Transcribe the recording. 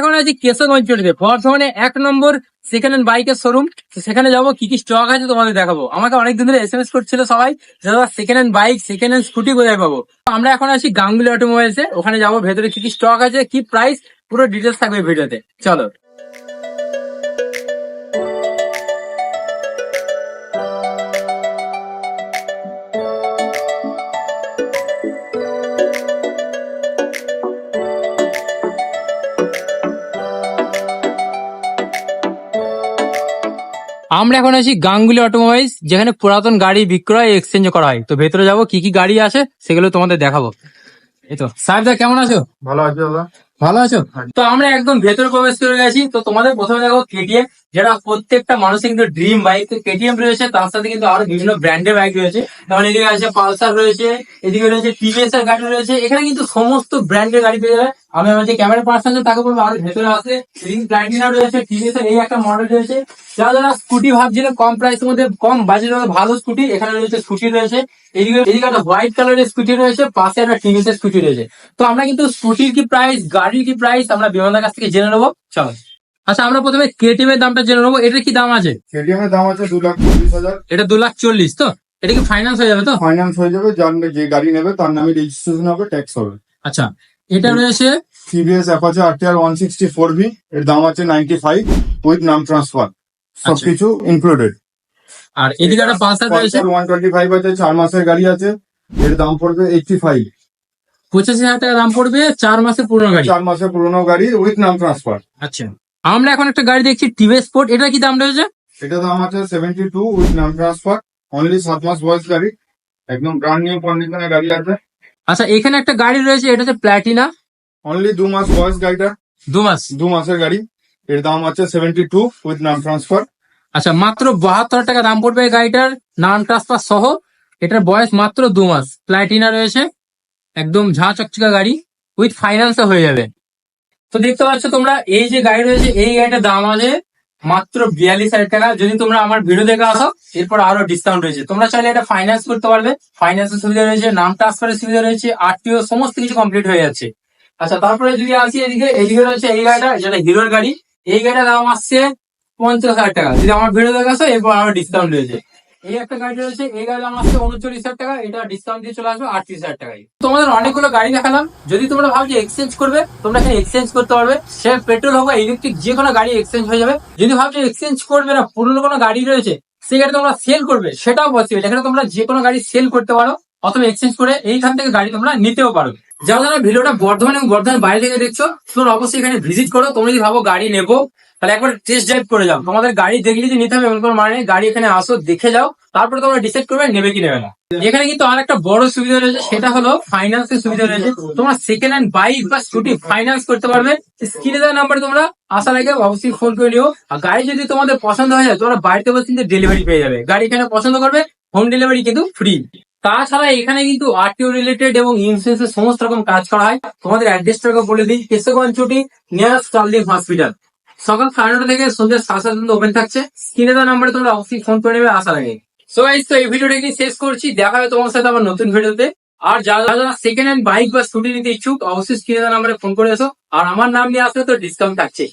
এখন আছি কেশবগঞ্জ চটিতে বর্ধমানে এক নম্বর সেকেন্ড হ্যান্ড বাইকের শোরুম সেখানে যাব, কি কি স্টক আছে তোমাদের দেখাবো। আমাকে অনেকদিন ধরে এস এম এস করছিল সবাই দাদা second hand bike second hand scooty কোথায় পাবো? আমরা এখন আছি গাঙ্গুলি অটোমোবাইলসে ওখানে যাব, ভেতরে কি কি স্টক আছে, কি প্রাইস পুরো ডিটেলস থাকবে ভিডিওতে চলো। আমরা এখন আছি গাঙ্গুলি অটোমোবাইলস যেখানে পুরাতন গাড়ি বিক্রয় এক্সচেঞ্জ করা হয়। তো ভেতরে যাব কি কি গাড়ি আছে সেগুলো তোমাদের দেখাবো। এই তো সাহেব সাহেবদা কেমন আছো? ভালো আছো দাদা ভালো আছো? তো আমরা একদম ভেতরে প্রবেশ করে গেছি। তো তোমাদের প্রথমে দেখো কেটিএম যেটা প্রত্যেকটা মানুষের কিন্তু ড্রিম বাইক কেটিএম রয়েছে, তার সাথে কিন্তু আরও বিভিন্ন ব্র্যান্ডের বাইক রয়েছে। যেমন এদিকে আছে পালসার রয়েছে, এদিকে রয়েছে টিভিএস এর গাড়ি রয়েছে, এখানে কিন্তু সমস্ত ব্র্যান্ডের গাড়ি পেয়ে যাবে। আমি আমার যে ক্যামেরা পার্সন তাকে বলব, আরও ভেতরে এদিকে প্লাটিনা রয়েছে টিভিএস এর এই একটা মডেল রয়েছে। যারা যারা স্কুটি ভাবছিল, কম প্রাইসের মধ্যে, কম বাজেটের মধ্যে ভালো স্কুটি এখানে রয়েছে স্কুটি রয়েছে, এদিকে এদিকে একটা হোয়াইট কালারের স্কুটি রয়েছে, পাশে একটা টিভিএস এর স্কুটি রয়েছে। তো আমরা কিন্তু স্কুটির কি প্রাইস গাড়ির কি প্রাইস আমরা বিমানের কাছ থেকে জেনে নেব। চলো। আচ্ছা আমরা প্রথমে কেটিএম এর দামটা জেনে নেব। এটার কি দাম আছে? কেটিএম এর দাম আছে দু লাখ চল্লিশ হাজার। এটা দু লাখ চল্লিশ তো? এটা কি ফাইন্যান্স হয়ে যাবে তো? ফাইন্যান্স হয়ে যাবে যার যে গাড়ি নেবে তার নামে রেজিস্ট্রেশন হবে ট্যাক্স হবে। আচ্ছা এটা রয়েছে? TVS Apache RTR one sixty four V এর দাম আছে নাইনটি ফাইভ উইথ নাম ট্রান্সফার সবকিছু ইনক্লুডেড আর এদিকে একটা পালসার রয়েছে? ওয়ান টোয়েন্টি ফাইভ আছে চার মাসের গাড়ি আছে এর দাম পড়বে এইটটি ফাইভ পঁচাশি হাজার টাকা দাম পড়বে চার মাসের পুরনো গাড়ি। চার মাসের পুরোনো গাড়ি উইথ নাম ট্রান্সফার আচ্ছা। আমরা এখন একটা গাড়ি দেখছি টিভিএস স্পোর্ট। এটা কি দাম রয়েছে? এটা দাম আছে সেভেন্টি টু উইথ নাম ট্রান্সফার অনলি সাত মাস বয়স গাড়ি। একদম ব্রান্ড নিউ কন্ডিশনের গাড়ি আছে। আচ্ছা এখানে একটা গাড়ি রয়েছে এটা হচ্ছে প্ল্যাটিনা অনলি দু মাস বয়স গাড়িটা। দু মাস দু মাসের গাড়ি। এর দাম আছে সেভেন্টি টু উইথ নাম ট্রান্সফার আচ্ছা মাত্র বাহাত্তর টাকা দাম পড়বে এই গাড়িটার নাম ট্রান্সফার সহ। এটার বয়স মাত্র দু মাস প্ল্যাটিনা রয়েছে। একদম ঝাঁ চকচকা গাড়ি। উইথ ফাইন্যান্স হয়ে যাবে। তো দেখতে পাচ্ছ তোমরা, এই যে গাড়ি রয়েছে, এই গাড়িটার দাম আছে মাত্র বিয়াল্লিশ হাজার টাকা। যদি তোমরা আমার ভিডিও দেখে আসো, এরপর আরও ডিসকাউন্ট রয়েছে। তোমরা চাইলে এটা ফাইন্যান্স করতে পারবে। ফাইন্যান্সের সুবিধা রয়েছে, নাম ট্রান্সফারের সুবিধা রয়েছে আরটিও সমস্ত কিছু কমপ্লিট হয়ে যাচ্ছে। আচ্ছা তারপরে যদি আসি এদিকে এদিকে রয়েছে এই গাড়িটা যেটা হিরোর গাড়ি। এই গাড়িটার দাম আসছে পঞ্চাশ হাজার টাকা। যদি আমার ভিডিও দেখে আসো, এরপর আরও ডিসকাউন্ট রয়েছে। এই একটা গাড়ি রয়েছে, এই গাড়ি দাম আসছে উনচল্লিশ হাজার টাকা, এটা ডিসকাউন্ট দিয়ে চলে আসবে আটত্রিশ হাজার টাকায়। তোমাদের অনেকগুলো গাড়ি দেখালাম, যদি তোমরা ভাবছ এক্সচেঞ্জ করবে, তোমরা এখানে এক্সচেঞ্জ করতে পারবে। সে পেট্রোল হোক ইলেকট্রিক যে কোনো গাড়ি এক্সচেঞ্জ হয়ে যাবে। যদি ভাবছ এক্সচেঞ্জ করবে না, পুরনো কোনো গাড়ি রয়েছে, সেই গাড়ি তোমরা সেল করবে, সেটাও পসিবল এখানে তোমরা যে কোনো গাড়ি সেল করতে পারো অথবা এক্সচেঞ্জ করে এইখান থেকে গাড়ি তোমরা নিতেও পারো। যারা যারা ভিডিওটা বর্ধমান এবং বর্ধমান বাইরে থেকে দেখছ, তোমরা অবশ্যই এখানে ভিজিট করো, তোমরা যদি ভাবো গাড়ি নেব, তাহলে একবার টেস্ট ড্রাইভ করে যাও। তোমাদের গাড়ি দেখলে যে নিতে হবে, এমন কোনো মানে। গাড়ি এখানে আসো, দেখে যাও, তারপরে তোমরা ডিসাইড করবে নেবে কি নেবে না। এখানে কিন্তু আর একটা বড় সুবিধা রয়েছে, সেটা হলো ফাইন্যান্স এর সুবিধা রয়েছে। তোমরা সেকেন্ড হ্যান্ড বাইক বা স্কুটি ফাইন্যান্স করতে পারবে। স্ক্রিনে দেওয়া নাম্বার তোমরা আসার আগে অবশ্যই ফোন করে নিও। আর গাড়ি যদি তোমাদের পছন্দ হয়ে যায়, তোমরা বাড়িতে বসে কিন্তু ডেলিভারি পেয়ে যাবে। গাড়ি এখানে পছন্দ করবে হোম ডেলিভারি কিন্তু ফ্রি তাছাড়া এখানে কিন্তু আরটিও রিলেটেড এবং ইন্স্যুরেন্স এর সমস্ত রকম কাজ করা হয়। তোমাদের অ্যাড্রেসটাকে বলে দিই। কেশগঞ্জ ছুটি নিয়ার স্টার্লিং হসপিটাল সকাল সাড়ে নটা থেকে সন্ধ্যা সাতটা পর্যন্ত ওপেন থাকছে। স্ক্রিনে দেওয়া নাম্বারে তোমরা অবশ্যই ফোন করে নেবে আসার আগে। সো গাইস তো এই ভিডিওটা এখানে শেষ করছি। দেখা হবে তোমার সাথে আমার নতুন ভিডিওতে। আর যারা যারা সেকেন্ড হ্যান্ড বাইক বা স্কুটি নিতে ইচ্ছুক, অবশ্যই স্ক্রিনে দেওয়া নাম্বারে ফোন করে এসো। আর আমার নাম নিয়ে আসলে তো ডিসকাউন্ট থাকছে